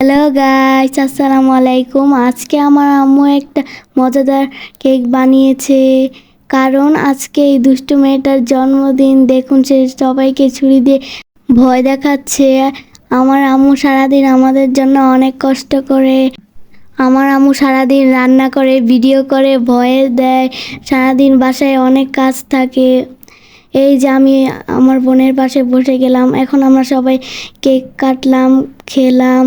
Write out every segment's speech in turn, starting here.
Hello guys আসসালামু আলাইকুম আজকে আমার আম্মু একটা মজাদার কেক বানিয়েছে। কারণ আজকে এই দুষ্টু মেয়েটার জন্মদিন। দেখুন, সে সবাইকে ছুরি দিয়ে ভয় দেখাচ্ছে। আমার আম্মু সারাদিন আমাদের জন্য অনেক কষ্ট করে। আমার আম্মু সারাদিন রান্না করে, ভিডিও করে, ভয়ে দেয়। সারাদিন বাসায় অনেক কাজ থাকে। এই যে আমি আমার বোনের পাশে বসে গেলাম, এখন আমরা সবাই কেক কাটলাম, খেলাম,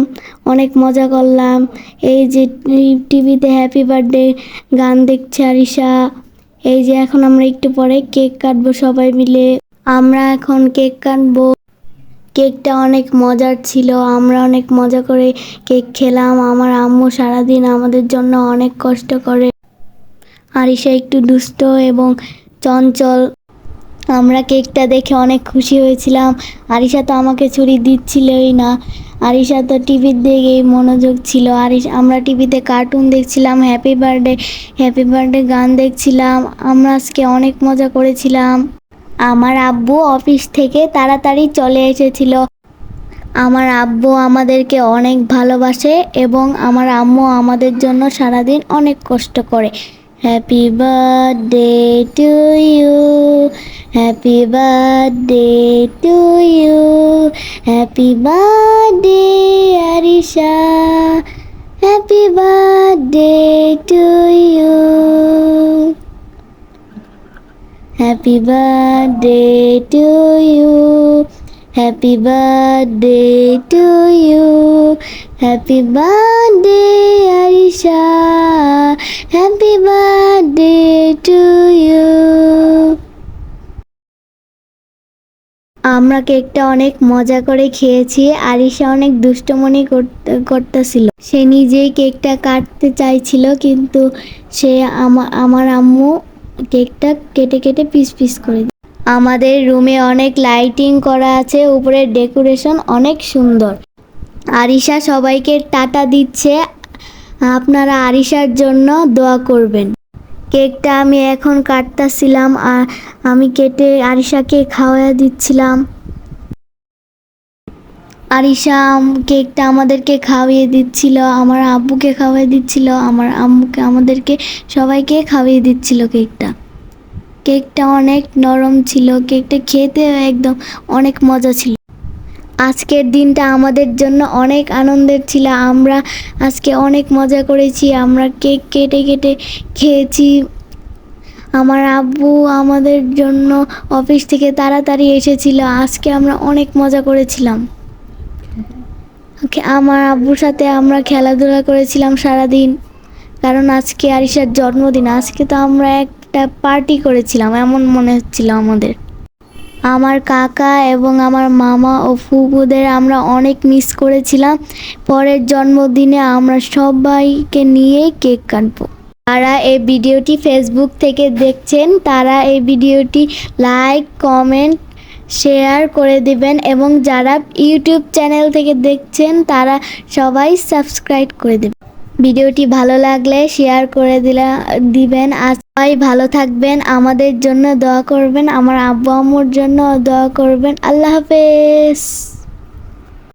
অনেক মজা করলাম। এই যে টিভিতে হ্যাপি বার্থডে গান দেখছে আরিশা। এই যে এখন আমরা একটু পরে কেক কাটবো সবাই মিলে। আমরা এখন কেক কাটবো। কেকটা অনেক মজার ছিল, আমরা অনেক মজা করে কেক খেলাম। আমার আম্মু সারাদিন আমাদের জন্য অনেক কষ্ট করে। আরিশা একটু দুষ্ট এবং চঞ্চল। আমরা কেকটা দেখে অনেক খুশি হয়েছিলাম। আরিশা তো আমাকে ছুরি দিচ্ছিলই না। আরিশা তো টিভির দিকেই মনোযোগ ছিল। আরিশ, আমরা টিভিতে কার্টুন দেখছিলাম হ্যাপি বার্থডে হ্যাপি বার্থডে গান দেখছিলাম। আমরা আজকে অনেক মজা করেছিলাম। আমার আব্বু অফিস থেকে তাড়াতাড়ি চলে এসেছিল। আমার আব্বু আমাদেরকে অনেক ভালোবাসে এবং আমার আম্মু আমাদের জন্য সারাদিন অনেক কষ্ট করে। Happy birthday to you. Happy birthday to you. Happy birthday, Arisha. Happy birthday to you. Happy birthday to you. Happy birthday to you. Happy birthday, Arisha. Happy birthday to you আমরা কেকটা অনেক মজা করে খেয়েছি। আরিশা অনেক দুষ্টমনি করতে করতেছিল। সে নিজেই কেকটা কাটতে চাইছিল, কিন্তু সে আমা- আমার আম্মু কেকটা কেটে কেটে পিস পিস করে। আমাদের রুমে অনেক লাইটিং করা আছে, উপরের ডেকোরেশন অনেক সুন্দর। আরিশা সবাইকে টাটা দিচ্ছে। আপনারা আরিশার জন্য দোয়া করবেন। কেকটা আমি এখন কাটতেছিলাম আর আমি কেটে আরিশাকে খাওয়া দিচ্ছিলাম। আরিশা কেকটা আমাদেরকে খাওয়িয়ে দিচ্ছিল, আমার আব্বুকে খাওয়িয়ে দিচ্ছিল, আমার আম্মুকে, আমাদেরকে সবাইকে খাওয়িয়ে দিচ্ছিল কেকটা। কেকটা অনেক নরম ছিল, কেকটা খেতে একদম অনেক মজা ছিল। আজকের দিনটা আমাদের জন্য অনেক আনন্দের ছিল। আমরা আজকে অনেক মজা করেছি। আমরা কেক কেটে কেটে খেয়েছি। আমার আব্বু আমাদের জন্য অফিস থেকে তাড়াতাড়ি এসেছিল। আজকে আমরা অনেক মজা করেছিলাম। আমার আব্বুর সাথে আমরা খেলাধুলা করেছিলাম সারাদিন। কারণ আজকে আরিশার জন্মদিন। আজকে তো আমরা একটা পার্টি করেছিলাম, এমন মনে হচ্ছিল আমাদের। আমার কাকা এবং আমার মামা ও ফুপুদের আমরা অনেক মিস করেছিলাম। পরের জন্মদিনে আমরা সবাইকে নিয়ে কেক কাটবো। যারা এই ভিডিওটি ফেসবুক থেকে দেখছেন, তারা এই ভিডিওটি লাইক কমেন্ট শেয়ার করে দিবেন এবং যারা ইউটিউব চ্যানেল থেকে দেখছেন, তারা সবাই সাবস্ক্রাইব করে দেবেন। ভিডিওটি ভালো লাগলে শেয়ার করে দিলা, দিবেন। আর সবাই ভালো থাকবেন, আমাদের জন্য দোয়া করবেন, আমার আব্বু আম্মুর জন্য দোয়া করবেন। আল্লাহ হাফেজ।